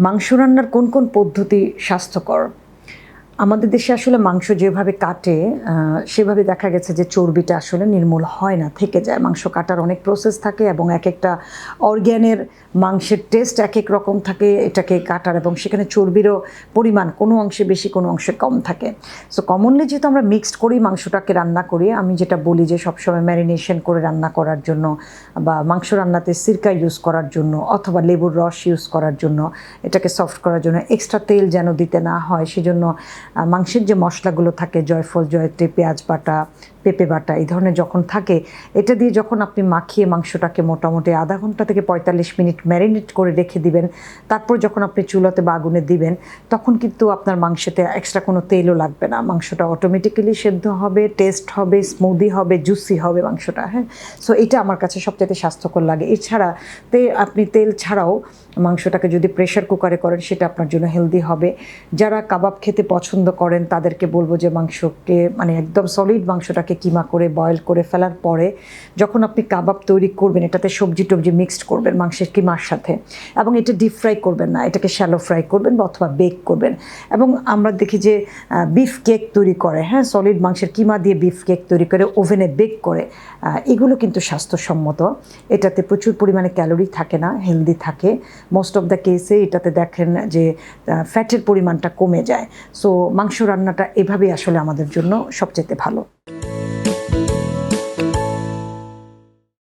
মাংস রান্নার কোন কোন পদ্ধতি স্বাস্থ্যকর? আমাদের দেশে আসলে মাংস যেভাবে কাটে সেভাবে দেখা গেছে যে চর্বিটা আসলে নির্মূল হয় না, থেকে যায়। মাংস কাটার অনেক প্রসেস থাকে এবং এক একটা অর্গ্যানের মাংসের টেস্ট এক এক রকম থাকে, এটাকে কাটার এবং সেখানে চর্বিরও পরিমাণ কোনো অংশে বেশি, কোনো অংশে কম থাকে। সো কমনলি যেহেতু আমরা মিক্সড করি মাংসটাকে রান্না করি, আমি যেটা বলি যে সবসময় ম্যারিনেশন করে রান্না করার জন্য বা মাংস রান্নাতে সিরকা ইউজ করার জন্য অথবা লেবুর রস ইউজ করার জন্য, এটাকে সফট করার জন্য এক্সট্রা তেল যেন দিতে না হয়, সেজন্য মাংসের যে মশলাগুলো থাকে, জয়ফল, জয়ত্রী, পেঁয়াজ বাটা, পেঁপে বাটা, এই ধরনের যখন থাকে, এটা দিয়ে যখন আপনি মাখিয়ে মাংসটাকে মোটামুটি আধা ঘণ্টা থেকে পঁয়তাল্লিশ মিনিট ম্যারিনেট করে রেখে দিবেন, তারপর যখন আপনি চুলাতে বা আগুনে দিবেন, তখন কিন্তু আপনার মাংসতে এক্সট্রা কোনো তেলও লাগবে না। মাংসটা অটোমেটিক্যালি সেদ্ধ হবে টেস্ট হবে স্মুদি হবে জুসি হবে মাংসটা হ্যাঁ? সো এটা আমার কাছে সবচেয়ে স্বাস্থ্যকর লাগে। এছাড়া তে, আপনি তেল ছাড়াও মাংসটাকে যদি প্রেশার কুকারে করেন, সেটা আপনার জন্য হেলদি হবে। যারা কাবাব খেতে পছন্দ করেন, তাদেরকে বলব যে মাংসকে মানে একদম সলিড মাংসটাকে কিমা করে বয়েল করে ফেলার পরে যখন আপনি কাবাব তৈরি করবেন, এটাতে সবজি টবজি মিক্সড করবেন মাংসের কিমার সাথে। এবং এটা ডিপ ফ্রাই করবেন না, এটাকে শ্যালো ফ্রাই করবেন বা অথবা বেক করবেন। এবং আমরা দেখি যে বিফ কেক তৈরি করে হ্যাঁ সলিড মাংসের কিমা দিয়ে বিফ কেক তৈরি করে ওভেনে বেক করে এগুলো কিন্তু স্বাস্থ্যসম্মত। এটাতে প্রচুর পরিমাণে ক্যালোরি থাকে না হেলদি থাকে। মোস্ট অফ দ্য কেসে এটাতে দেখেন যে ফ্যাটের পরিমাণটা কমে যায়। সো মাংস রান্নাটা এভাবেই আসলে আমাদের জন্য সবচেয়ে ভালো।